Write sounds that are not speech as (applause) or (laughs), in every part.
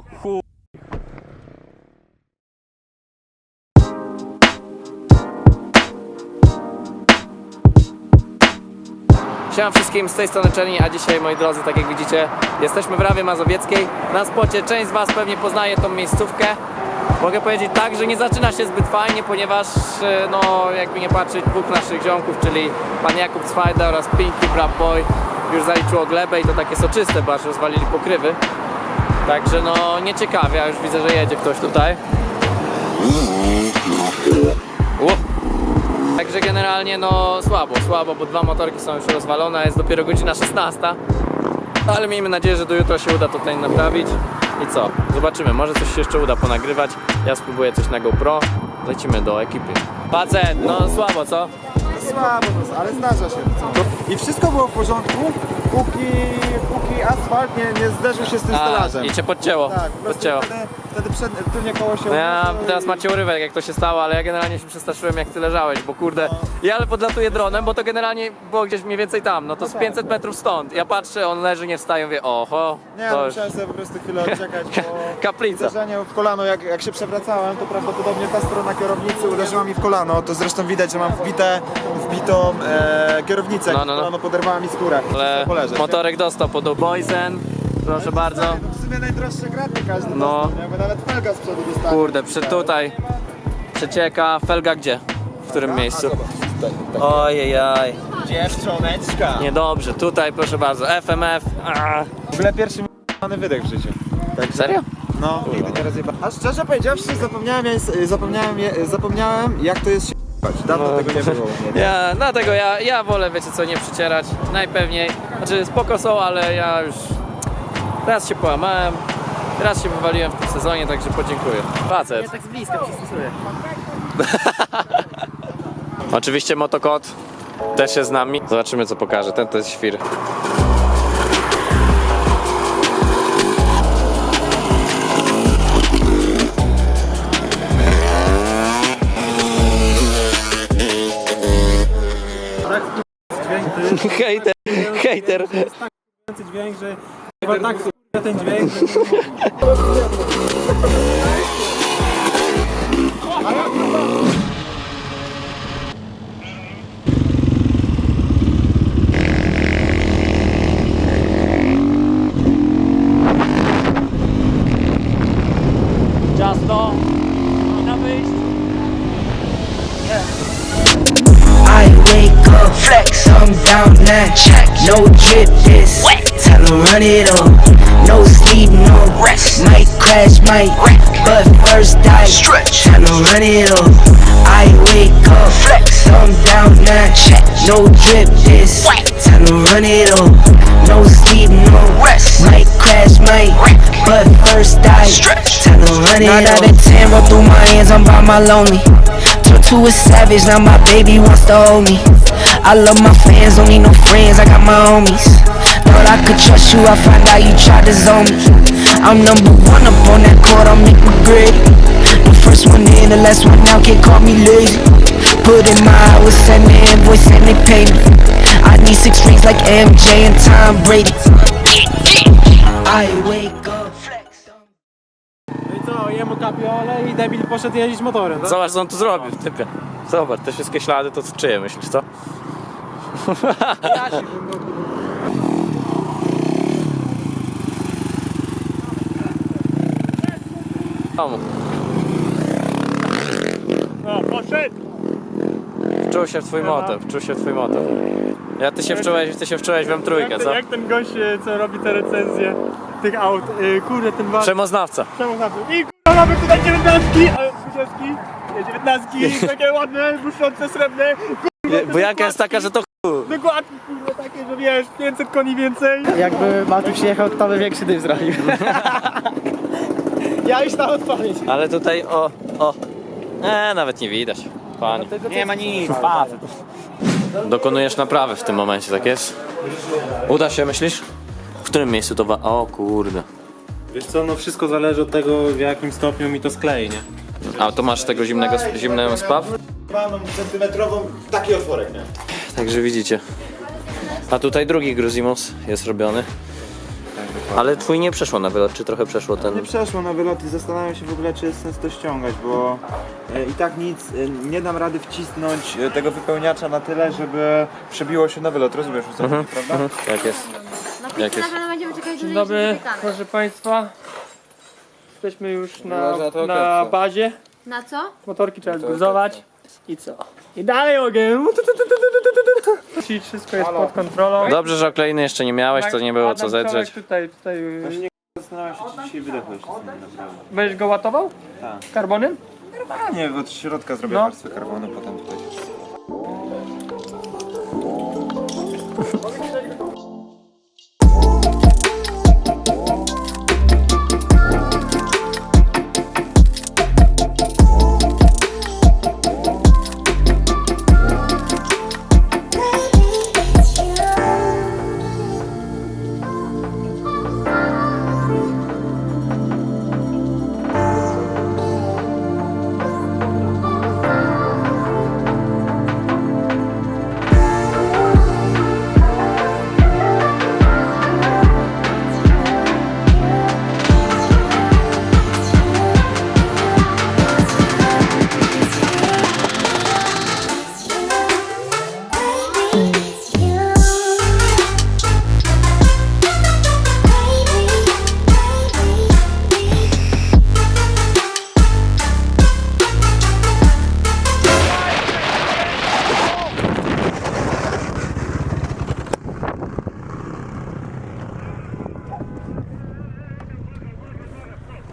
O chuj. Siema wszystkim, z tej strony Czerni, a dzisiaj moi drodzy, tak jak widzicie, jesteśmy w Rawie Mazowieckiej. Na spocie część z Was pewnie poznaje tą miejscówkę. Mogę powiedzieć tak, że nie zaczyna się zbyt fajnie, ponieważ e, no jakby nie patrzeć dwóch naszych ziomków, czyli pan Jakub Cwajda oraz Pinky Brad Boy już zaliczyło glebę i to takie soczyste, bo aż rozwalili pokrywy. Także no nieciekawie, a już widzę, że jedzie ktoś tutaj. Także generalnie no słabo, słabo, bo dwa motorki są już rozwalone, jest dopiero godzina 16. Ale miejmy nadzieję, że do jutra się uda tutaj naprawić. I co? Zobaczymy, może coś się jeszcze uda ponagrywać. Ja spróbuję coś na GoPro. Lecimy do ekipy. Facet, no słabo, co? Słabo, ale zdarza się. I wszystko było w porządku, póki, póki asfalt nie, nie zderzył się z tym A, stelażem. i cię podcięło. Tak, po prostu podcięło. wtedy, wtedy przed, tylnie koło się No ja teraz i- macie urywek, jak to się stało, ale ja generalnie się przestraszyłem, jak ty leżałeś, bo kurde, ja ale podlatuję dronem, bo to generalnie było gdzieś mniej więcej tam, no to z tak, 500 metrów stąd. Ja patrzę, on leży, nie wstaje, mówię, oho, Nie, to no, już musiałem sobie po prostu chwilę odczekać, bo (laughs) kaplica. uderzenie w kolano, jak, jak się przewracałem, to prawdopodobnie ta strona kierownicy uderzyła mi w kolano. To zresztą widać, że mam wbite, wbitą e, kierownicę. No, no, no. Kolano poderwała mi skórę. Ale motorek dostał pod Boysen, proszę bardzo. Tak, no w sumie najdroższe graty każdy No. dostał, nie? bo nawet felga z przodu. Kurde, przy tutaj przecieka, felga gdzie? W którym miejscu? Ojejaj, Dziewczoneczka. niedobrze, tutaj proszę bardzo, FMF. A. W ogóle pierwszy m***ny wydech w życiu. Tak, Serio? No, nigdy nie rozjeba. A szczerze powiedziawszy, zapomniałem, je- zapomniałem, je- zapomniałem jak to jest się Dawno No. tego nie było. (laughs) Ja, dlatego ja, ja wolę, wiecie co, nie przycierać, najpewniej. Znaczy spoko są, ale ja już raz się połamałem, raz się wywaliłem w tym sezonie, także podziękuję. Facet. tak z bliska stosuje. (laughs) Oczywiście motokot też jest z nami. Zobaczymy co pokaże, ten to jest świr. Hejter, hejter. dźwięk, że chyba tak ten dźwięk, że down. Check, no drip this. Time to run it up. No sleep, no rest. Might crash, might wreck. But first I stretch. Time to run it up. I wake up, flex, I'm down. Check, no drip this. Time to run it up. No sleep, no rest. Might crash, might wreck. But first I stretch. Time to run it up. Nine out of ten, roll through my hands, I'm by my lonely. Turned to a savage, now my baby wants to hold me. I love my fans, don't need no friends, I got my homies. Thought I could trust you, I find out you tried to zone me. I'm number one up on that court, I'm Nick McGrady. The first one in, the last one out, can't call me lazy. Put in my hours, send the invoice and they pay me. I need six rings like MJ and Tom Brady. I wake kapiole i debil poszedł jeździć motorem, tak? Zobacz co on tu zrobił, typie. Zobacz, te wszystkie ślady, to co czyje myślisz, co? Domu. No, poszedł! Wczuł się w twój motyw, wczuł się w twój motyw. Ja ty się wczułeś, ty się wczułeś w M3, co? Jak ten gość, e, co robi te recenzje tych aut, e, kurde, ten was... Przemoznawca. To? I kurwa, dziewiętnastki, ale dziewiętnastki, takie ładne, błyszczące, srebrne, Bo jaka jest taka, że to chu. dokładnie, kurwa, takie, że wiesz, 500 koni więcej. Jakby Matu przyjechał, to by większy dym zrobił. ja już tam odpowiedź. Ale tutaj, o, o. Nie, nawet nie widać. Panie. Nie ma nic. Dokonujesz naprawy w tym momencie, tak jest? Uda się, myślisz? W którym miejscu to wa... O kurde. Wiesz co, no wszystko zależy od tego, w jakim stopniu mi to sklei, nie? A to masz tego zimnego, zimnego spaw? Mam centymetrową taki otworek, nie? Także widzicie. A tutaj drugi Gruzimus jest robiony. Ale twój nie przeszło na wylot, czy trochę przeszło ten... Nie przeszło na wylot i zastanawiam się w ogóle, czy jest sens to ściągać, bo e, i tak nic, e, nie dam rady wcisnąć e, tego wypełniacza na tyle, żeby przebiło się na wylot, rozumiesz o co chodzi, prawda? Jak jest? No Jak jest? Dzień dobry, proszę Państwa. Jesteśmy już na, Można to na bazie. Na co? Motorki trzeba zgruzować. I co? I dalej ogień. Czyli wszystko jest pod kontrolą. Dobrze, że okleiny jeszcze nie miałeś, to nie było Adam co Kowek zedrzeć. Tutaj, tutaj. Zastanawiam się, czy dzisiaj wydechło jeszcze z nim naprawdę. Będziesz go łatował? Tak. Karbonem? A nie, od środka zrobię No. warstwę karbonu, potem tutaj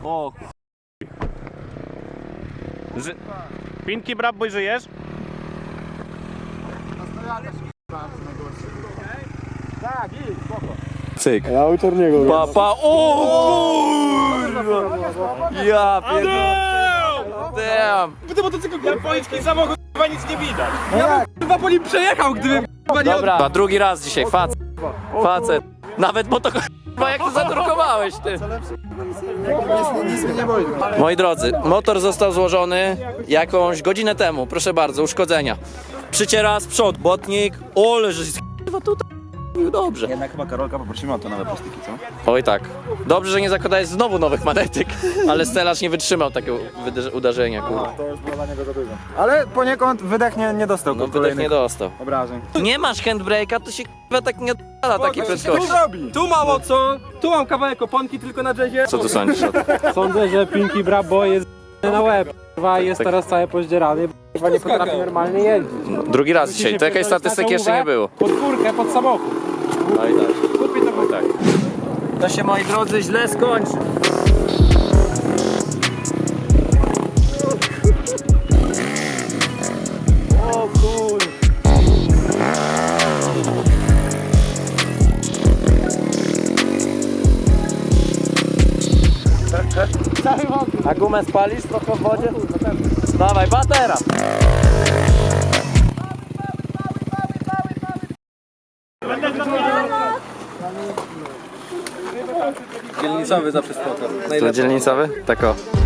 O, Pinki Brabój, żyjesz? cyk. Ja autor niego. Papa, o kurwa! Ja pierdolę. Damn. Ty motocykl japoński samochód chyba nic nie widać. Ja bym chyba po nim przejechał, gdybym chyba nie Dobra, a drugi raz dzisiaj, facet. Facet. Nawet bo jak to zadrukowałeś, ty. Moi drodzy, motor został złożony jakąś godzinę temu, proszę bardzo, uszkodzenia. Przyciera z przód, botnik, ole, że tutaj. Dobrze. Jednak chyba Karolka poprosimy o to nowe plastiki, co? Oj tak. Dobrze, że nie zakładałeś znowu nowych manetyk, (laughs) ale Stelaż nie wytrzymał takiego uderzenia, kurwa. To już było dla niego za dużo. Ale poniekąd wydech nie, nie dostał No wydech kolejnych nie dostał. obrażeń. Nie masz handbrake'a, to się tak nie odpala takiej prędkości. robi? Tu mało co, tu mam kawałek oponki tylko na jazzie. Co tu sądzisz o tym? (laughs) Sądzę, że Pinky Brabo jest na łeb. Kurwa, jest Tak. teraz cały pozdzierany, bo chyba nie potrafi normalnie jeździć. Drugi raz dzisiaj, takiej statystyki jeszcze nie było. Pod górkę, pod samochód. Oj tak. Oj tak. To się moi drodzy źle skończy. O kur... A gumę spalisz trochę w wodzie? Dawaj, batera! Dzielnicowy zawsze spotkam. To dzielnicowy? Tak o.